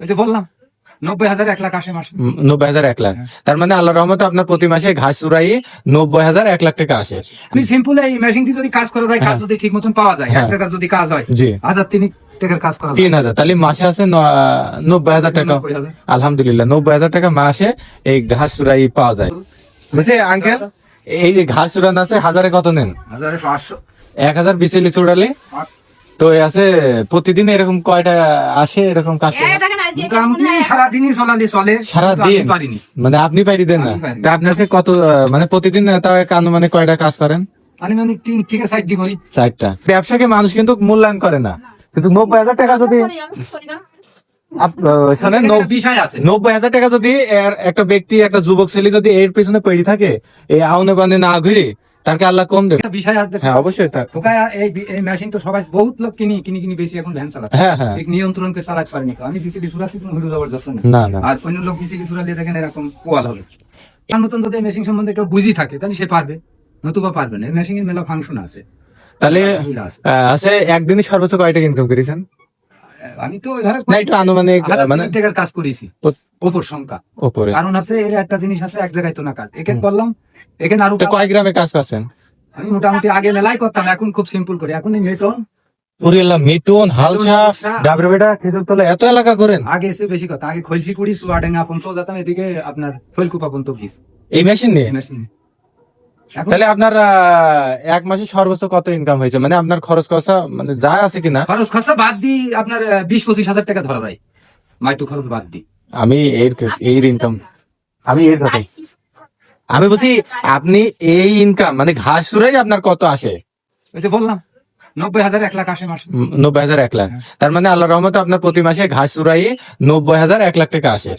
ওই যে বললাম নব্বই হাজার এক লাখ আসে মাসে। নব্বই হাজার এক লাখ। হ্যাঁ। তার মানে আল্লাহ রহমতে আপনার প্রতি মাসে ঘাস চুরাই নব্বই হাজার এক লাখ টাকা আসে। আমি সিম্পল এই মেশিন দিয়ে যদি কাজ করা যায় কাজ যদি ঠিক মতন পাওয়া যায় এক হ্যাঁ। যদি কাজ হয় হাজার তিন টাকার কাজ করা তিন হাজার। তাহলে মাসে আছে নব্বই হাজার টাকা। আলহামদুলিল্লাহ নব্বই হাজার টাকা মাসে এই ঘাস চুরাই পাওয়া যায়। বুঝছে আঙ্কেল এই যে ঘাস চুরান আছে হাজারে কত নেন? হাজারে পাঁচশো। এক হাজার বিচেলি চুড়ালে তো এই আছে প্রতিদিন এরকম কয়টা আসে এরকম কাজ সারাদিনই চলালে চলে সারাদিন? কিন্তু আমি পারিনি। মানে আপনি পাইরি দেন না? তা আপনাকে কত মানে প্রতিদিন তাও আনুমানিক কয়টা কাজ করেন? মানে তিন থেকে সাইড করি। চারটা। ব্যবসাকে মানুষ কিন্তু মূল্যায়ন করে না। কিন্তু নব্বই হাজার টাকা যদি শোনেন নব্বই হাজার টাকা যদি একটা ব্যক্তি একটা যুবক ছেলে যদি এর পিছনে পেড়ি থাকে এই আউনে বানে না ঘুরে তারকে আল্লাহ কম দেবে। বিষয় আছে। হ্যাঁ অবশ্যই তার। ঢোকায় এই এই মেশিন তো সবাই বহুত লোক কিনি কিনি কিনি বেশি এখন ভ্যান চালাচ্ছে। হ্যাঁ হ্যাঁ। ঠিক চালাতে পারিনি আমি বিসিডি সুরাসি কোনো হইল জবরদস্ত না। না আর অন্য লোক বিসিডি সুরা দিয়ে দেখেন এরকম পোয়াল হবে। তার মতন যদি মেশিন সম্বন্ধে কেউ বুঝি থাকে তাহলে সে পারবে। নতুবা পারবে না। মেশিন এর মেলা ফাংশন আছে। তাহলে আছে। একদিনই সর্বোচ্চ কয়টা ইনকাম করেছেন? আমি তো না একটু আনুমানিক মানে টাকার কাজ করেছি। ওপর সংখ্যা। ওপরে। কারণ আছে এর একটা জিনিস আছে এক জায়গায় তো না কাজ। এখানে করলাম এখানে আরও তো কয় গ্রামে কাজ করছেন? আমি মোটামুটি আগে মেলাই করতাম এখন খুব সিম্পল করি। এখন এই মেটন। পুরিয়াল্লাহ মিতুন হালসা হালসা, ডাবরে তলা এত এলাকা করেন আগে এসে বেশি কথা। আগে খলসি কুড়ি চুয়াডাঙ্গা পর্যন্ত যেতাম এদিকে আপনার ফৈলকুপা পর্যন্ত গিস এই মেশিন নিয়ে? মেশিন। তাহলে আপনার এক মাসে সর্বোচ্চ কত ইনকাম হয়েছে? মানে আপনার খরচ খরচা মানে যা আছে কিনা? খরচ খরচা বাদ দিই আপনার বিশ পঁচিশ হাজার টাকা ধরা যায়। মাইটু খরচ বাদ দিই আমি এর এর ইনকাম আমি এর কথা। আমি বলছি আপনি এই ইনকাম মানে ঘাস চুরাই আপনার কত আসে? ওই যে বললাম নব্বই হাজার এক লাখ আসে মাসে। নব্বই হাজার এক লাখ। তার মানে আল্লাহ রহমতে আপনার প্রতি মাসে ঘাস চুরাই নব্বই হাজার এক লাখ টাকা আসে।